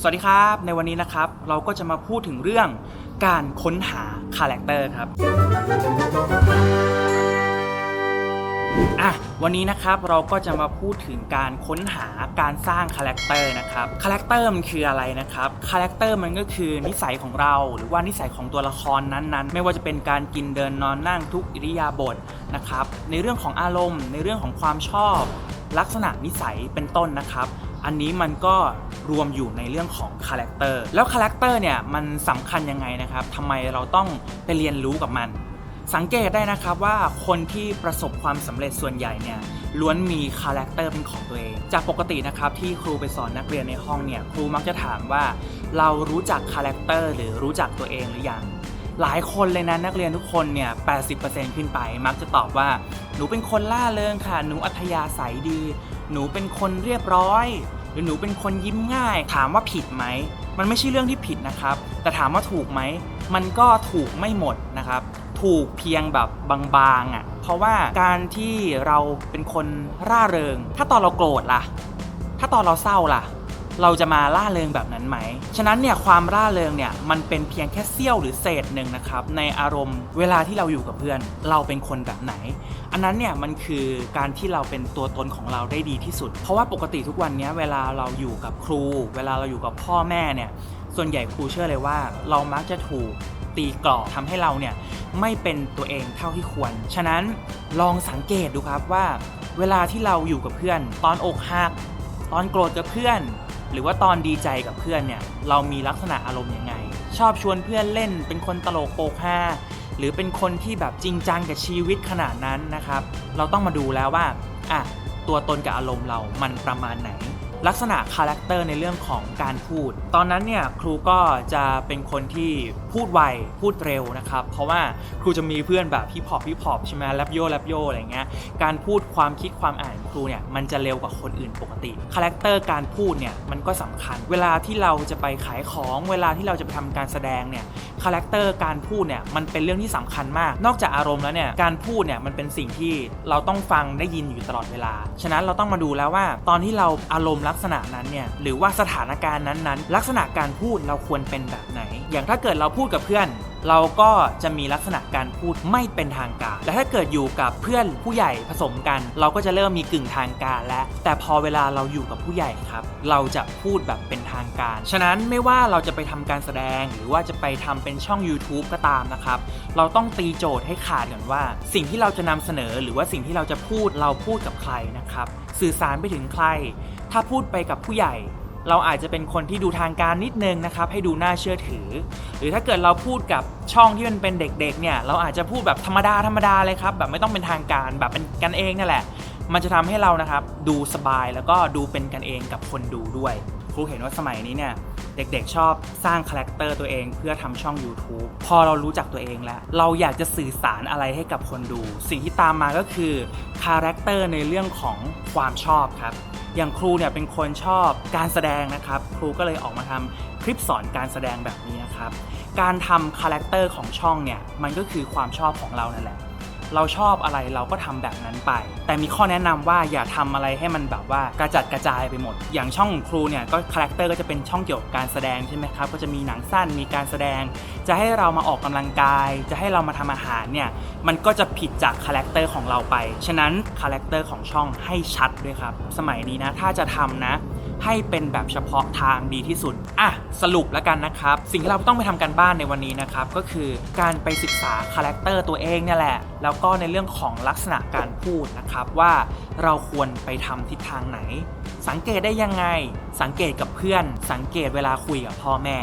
สวัสดีครับ ในวันนี้นะครับ เราก็จะมาพูดถึงเรื่องการค้นหาคาแรคเตอร์ครับอะวันนี้นะครับเราก็จะมาพูดถึงการค้นหาการสร้างคาแรคเตอร์นะครับคาแรคเตอร์มันคืออะไรนะครับคาแรคเตอร์มันก็คือนิสัยของเรา หรือว่านิสัยของตัวละครนั้นๆ ไม่ว่าจะเป็นการกินเดินนอนนั่งทุกอิริยาบถนะครับในเรื่องของอารมณ์ ในเรื่องของความชอบ ลักษณะนิสัยเป็นต้นนะครับ อันนี้มันก็รวมอยู่ในเรื่องของคาแรคเตอร์แล้วคาแรคเตอร์เนี่ยมันสำคัญยังไงนะครับทำไมเราต้องไปเรียนรู้กับมัน สังเกตได้นะครับว่าคนที่ประสบความสำเร็จส่วนใหญ่เนี่ยล้วนมีคาแรคเตอร์เป็นของตัวเอง จากปกตินะครับที่ครูไปสอนนักเรียนในห้องเนี่ยครูมักจะถามว่า เรารู้จักคาแรคเตอร์หรือรู้จักตัวเองหรือยังหลายคนเลยนะนักเรียนทุกคนเนี่ย 80%ขึ้นไป มักจะตอบว่า หนูเป็นคนล่าเริงค่ะ หนูอัธยาศัยดี หนูเป็นคนเรียบร้อย หรือหนูเป็นคนยิ้มง่าย ถามว่าผิดไหม มันไม่ใช่เรื่องที่ผิดนะครับ แต่ถามว่าถูกไหม มันก็ถูกไม่หมดนะครับ ถูกเพียงแบบบางๆอะ เพราะว่าการที่เราเป็นคนร่าเริง ถ้าตอนเราโกรธล่ะ ถ้าตอนเราเศร้าล่ะ เราจะมาล่าเริงแบบนั้นไหม ฉะนั้นเนี่ยความร่าเริงเนี่ยมันเป็นเพียงแค่เสี้ยวหรือเศษหนึ่งนะครับในอารมณ์เวลาที่เราอยู่กับเพื่อน เราเป็นคนแบบไหน อันนั้นเนี่ยมันคือการที่เราเป็นตัวตนของเราได้ดีที่สุด เพราะว่าปกติทุกวันนี้เวลาเราอยู่กับครู เวลาเราอยู่กับพ่อแม่เนี่ยส่วนใหญ่ครูเชื่อเลยว่า เรามักจะถูกตีกรอบทำให้เราเนี่ยไม่เป็นตัวเองเท่าที่ควร ฉะนั้นลองสังเกตดูครับว่า เวลาที่เราอยู่กับเพื่อน ตอนอกหัก ตอนโกรธกับเพื่อน หรือว่าตอนดีใจกับเพื่อนเนี่ยเรามีลักษณะอารมณ์ยังไง ชอบชวนเพื่อนเล่น เป็นคนตลกโปกฮาหรือเป็นคนที่แบบจริงจังกับชีวิตขนาดนั้นนะครับ เราต้องมาดูแล้วว่าอะตัวตนกับอารมณ์เรามันประมาณไหน ลักษณะคาแรคเตอร์ในเรื่องของการพูด ตอนนั้นเนี่ยครูก็จะเป็นคนที่ พูดไวพูดเร็วนะครับ เพราะว่าครูจะมีเพื่อนแบบพี่พอปพี่พอปใช่ไหมแรปโยแรปโยอะไรเงี้ยการพูดความคิดความอ่านของครูเนี่ยมันจะเร็วกว่าคนอื่นปกติคาแรคเตอร์การพูดเนี่ยมันก็สำคัญ เวลาที่เราจะไปขายของเวลาที่เราจะไปทำการแสดงเนี่ยคาแรคเตอร์การพูดเนี่ยมันเป็นเรื่องที่สำคัญมาก นอกจากอารมณ์แล้วเนี่ยการพูดเนี่ยมันเป็นสิ่งที่เราต้องฟังได้ยินอยู่ตลอดเวลา ฉะนั้นเราต้องมาดูแล้วว่า ตอนที่เราอารมณ์ลักษณะนั้นเนี่ยหรือว่าสถานการณ์นั้นๆ ลักษณะการพูดเราควรเป็นแบบไหน อย่างถ้าเกิดเราพูดูดกับเพื่อน เราก็จะมีลักษณะการพูดไม่เป็นทางการ และถ้าเกิดอยู่กับเพื่อนผู้ใหญ่ผสมกัน เราก็จะเริ่มมีกึ่งทางการแล้วแต่พอเวลาเราอยู่กับผู้ใหญ่ครับ เราจะพูดแบบเป็นทางการ ฉะนั้นไม่ว่าเราจะไปทำการแสดงหรือว่าจะไปทำเป็นช่อง YouTube ก็ตามนะครับ เราต้องตีโจทย์ให้ขาดก่อนว่า สิ่งที่เราจะนำเสนอหรือว่าสิ่งที่เราจะพูดเราพูดกับใครนะครับ สื่อสารไปถึงใคร ถ้าพูดไปกับผู้ใหญ่ เราอาจจะเป็นคนที่ดูทางการนิดนึงนะครับให้ดูน่าเชื่อถือ หรือถ้าเกิดเราพูดกับช่องที่มันเป็นเด็กๆเนี่ยเราอาจจะพูดแบบธรรมดาธรรมดาเลยครับแบบไม่ต้องเป็นทางการแบบเป็นกันเองนั่นแหละ มันจะทำให้เรานะครับดูสบายแล้วก็ดูเป็นกันเองกับคนดูด้วยครูเห็นว่าสมัยนี้เนี่ยเด็กๆชอบสร้างคาแรคเตอร์ตัวเองเพื่อทำช่อง YouTube พอเรารู้จักตัวเองแล้ว เราอยากจะสื่อสารอะไรให้กับคนดู สิ่งที่ตามมาก็คือคาแรคเตอร์ในเรื่องของความชอบครับ อย่างครูเนี่ยเป็นคนชอบการแสดงนะครับ ครูก็เลยออกมาทำคลิปสอนการแสดงแบบนี้นะครับ การทำคาแรคเตอร์ของช่องเนี่ยมันก็คือความชอบของเรานั่นแหละ เราชอบอะไรเราก็ทำแบบนั้นไป แต่มีข้อแนะนำว่าอย่าทำอะไรให้มันแบบว่ากระจัดกระจายไปหมด อย่างช่องครูเนี่ยก็คาแรคเตอร์ก็จะเป็นช่องเกี่ยวกับการแสดงใช่ไหมครับก็จะมีหนังสั้นมีการแสดง จะให้เรามาออกกำลังกาย จะให้เรามาทำอาหารเนี่ยมันก็จะผิดจากคาแรคเตอร์ของเราไป ฉะนั้นคาแรคเตอร์ของช่องให้ชัดด้วยครับ สมัยนี้นะถ้าจะทำนะ ให้เป็นแบบเฉพาะทางดีที่สุด อะ สรุปแล้วกันนะครับ สิ่งที่เราต้องไปทำกันบ้านในวันนี้นะครับ ก็คือการไปศึกษาคาแรคเตอร์ตัวเองเนี่ยแหละ แล้วก็ในเรื่องของลักษณะการพูดนะครับว่าเราควรไปทำทิศทางไหน สังเกตได้ยังไง สังเกตกับเพื่อน สังเกตเวลาคุยกับพ่อแม่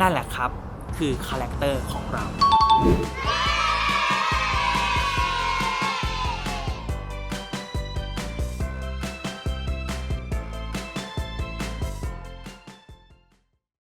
นั่นแหละครับ คือคาแรคเตอร์ของเรา